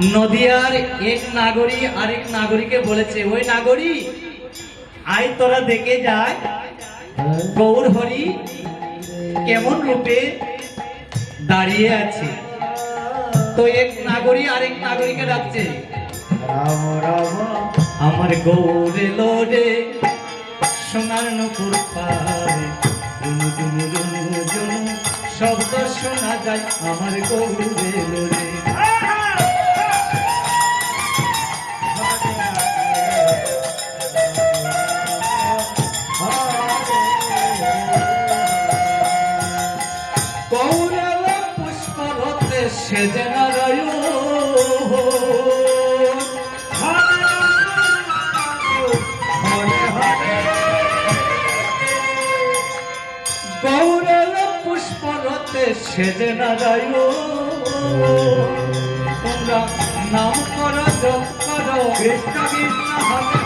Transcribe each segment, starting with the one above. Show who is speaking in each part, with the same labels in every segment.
Speaker 1: নদিয়ার এক নাগরী আরেক নাগরীকে বলেছে ওই নাগরী আই তোরা দেখে যায় গৌর হরি কেমন রূপে দাঁড়িয়ে আছে? তো এক নাগরী আরেক নাগরীকে ডাকছে আমার গৌরে লোরে সোনার নকুর পারে জুনু জুনু জুনু জুনু শব্দ শোনা যায় আমার গৌরে লোরে পুষ্পরতে সেজে নারায়ণ তোমরা নাম কর জপ কর কৃষ্ণ কৃষ্ণ হরে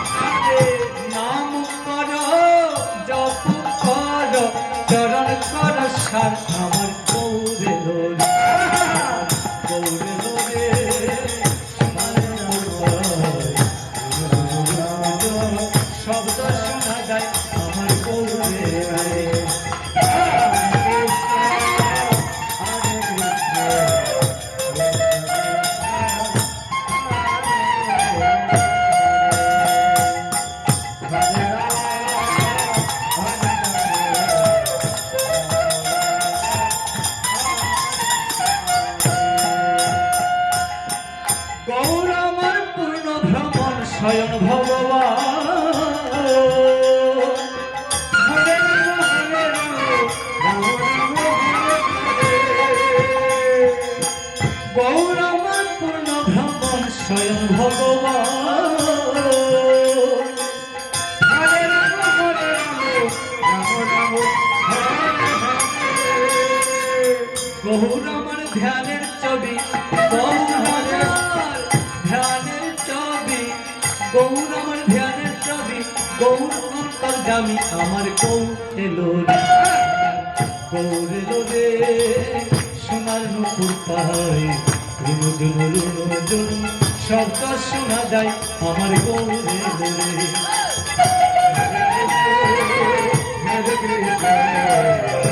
Speaker 1: আমার ধ্যানের ছবি গৌর অন্তর্জামী আমার গৌর রে গৌর রে সোনার নুপুর পাহাড়ে রুনু জুনু রুনু জুনু শব্দ শোনা যায় আমার গৌর রে হরে কৃষ্ণ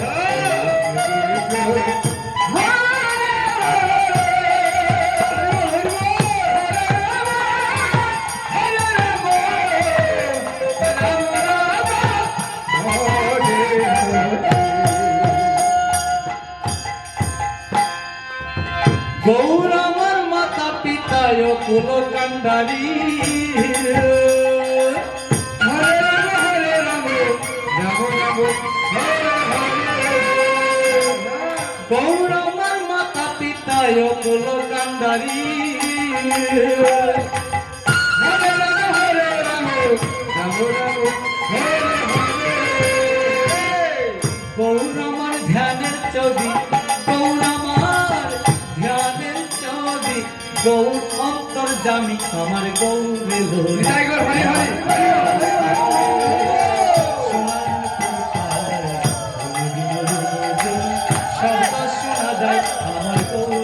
Speaker 1: কুল কান্ডারি হরে রাম হরে রাম রাম রাম হরে হরে গৌর আমার মাতা পিতায় কুল কান্ডারি হরে রাম হরে রাম রাম রাম হরে হরে ধ্যানের ছবি গৌর আমার ধ্যানের ছবি গৌর অন্তর্জামী আমার গৌরে আমার গৌরে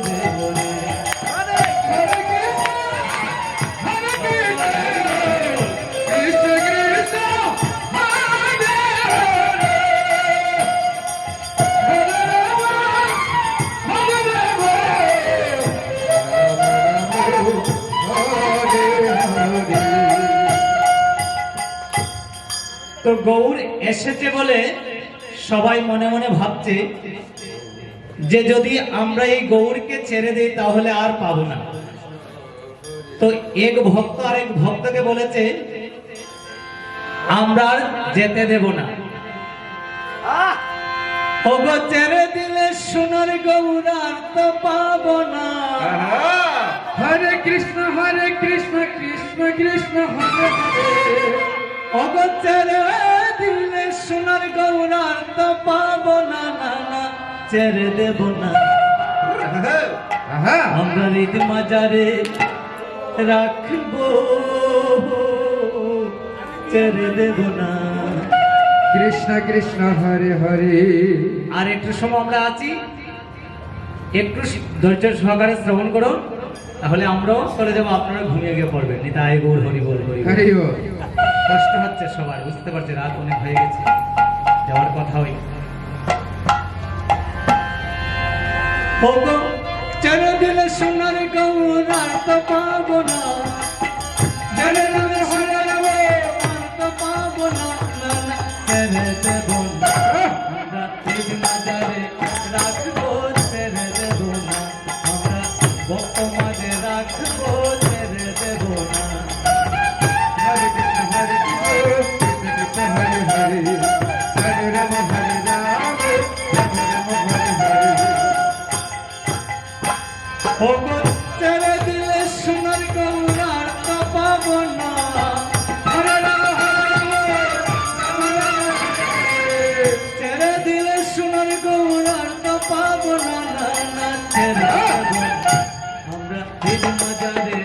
Speaker 1: তো গৌর এসেছে বলে সবাই মনে মনে ভাবছে যে যদি আমরা এই গৌরকে ছেড়ে দিই তাহলে আর পাবো না। তো এক ভক্ত আর এক ভক্তকে বলেছে আমরা আর যেতে দেব না। ওগো ছেড়ে দিলে সোনার গৌরার তো পাবো না।
Speaker 2: হরে কৃষ্ণ হরে কৃষ্ণ কৃষ্ণ কৃষ্ণ হরে হরে।
Speaker 1: অগচেরে দিলে সোনার গৌরার তো পাবো না না ছেড়ে দেব না। হ্যাঁ। অমৃত মাজারে রাখব ছেড়ে দেব না।
Speaker 2: কৃষ্ণ কৃষ্ণ হরে হরে।
Speaker 1: আর একটু সময় আমরা আছি। একটু ধৈর্য সহকারে শ্রবণ করুন। তাহলে আমরাও চলে যাব আপনারা ঘুমিয়ে গিয়ে পড়বেন। নিতাই গৌর হরি বল হরি
Speaker 2: হরি
Speaker 1: সবার বুঝতে পারছি রাত অনেক হয়ে গেছে, যাওয়ার কথা ওই চলে দিলে সোনার গৌরা তো পাবো না। চলে দিলে সোনার গৌরা তো পাবো না। না না।
Speaker 2: मजा रे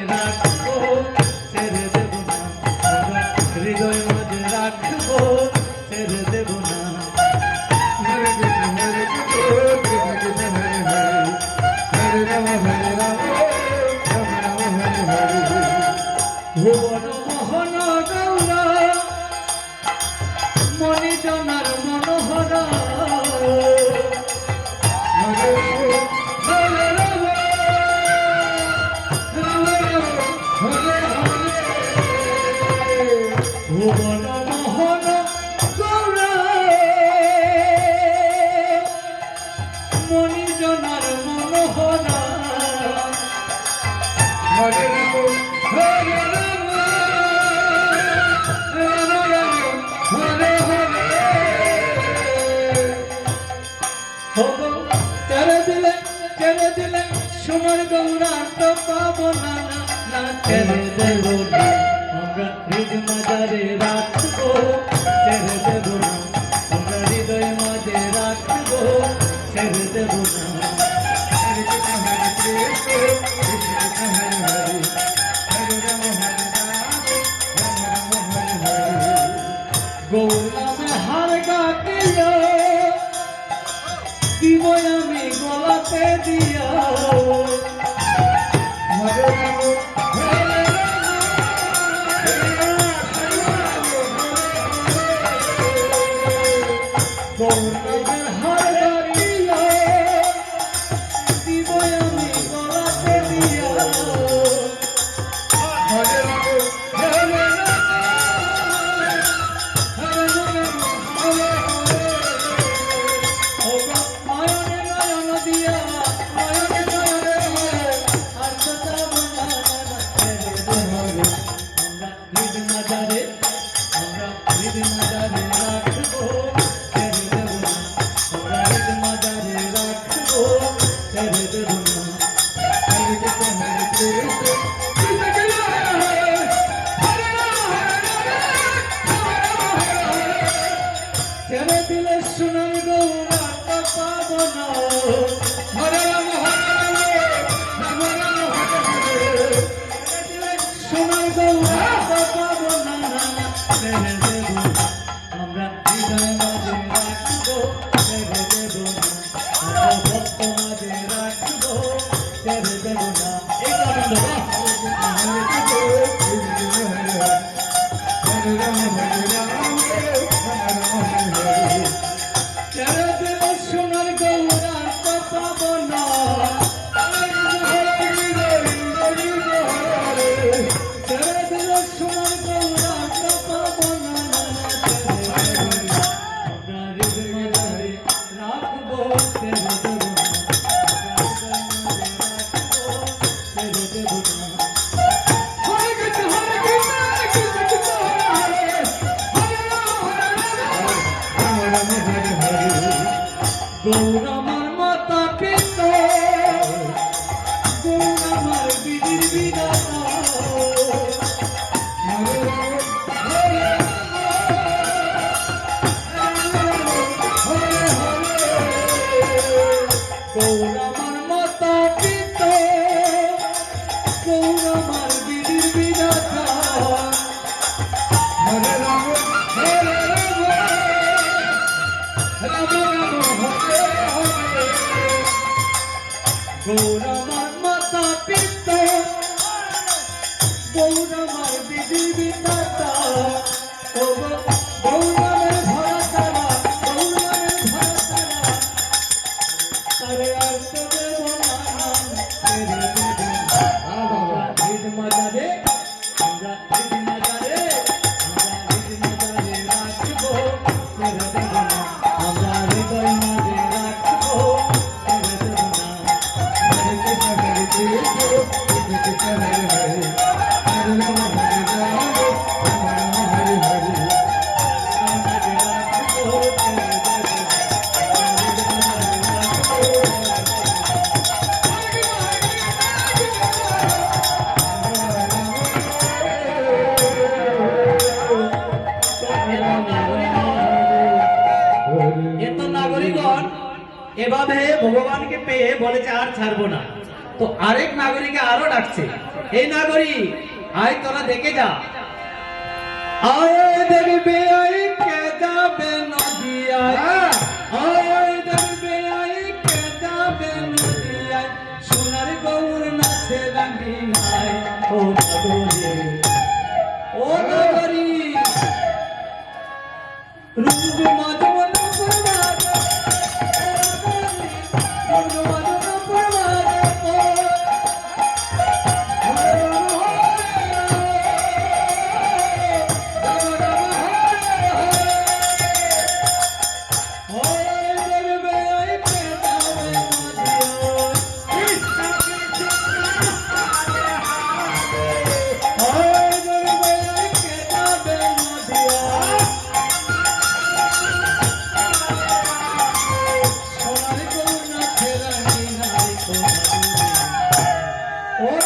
Speaker 1: হব ছেড়ে দিলে ছেড়ে দিলে সোনার গৌরান্ত পাবো না না ছেড়ে দেব না। আমরা নিজ মাজারে রাখব ছেড়ে দেব না। দিব আমি গলাতে দিয়া no. Oh. পেয়ে বলেছে আর ছাড়বো না। তো আরেক নাগরিকে আরও ডাকছে। এই নাগরিক, আয় তোরা দেখে যা। আয় দেখবে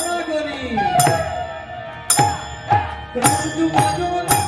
Speaker 1: Monogamy. Can I do one, do one?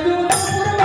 Speaker 1: meu amor.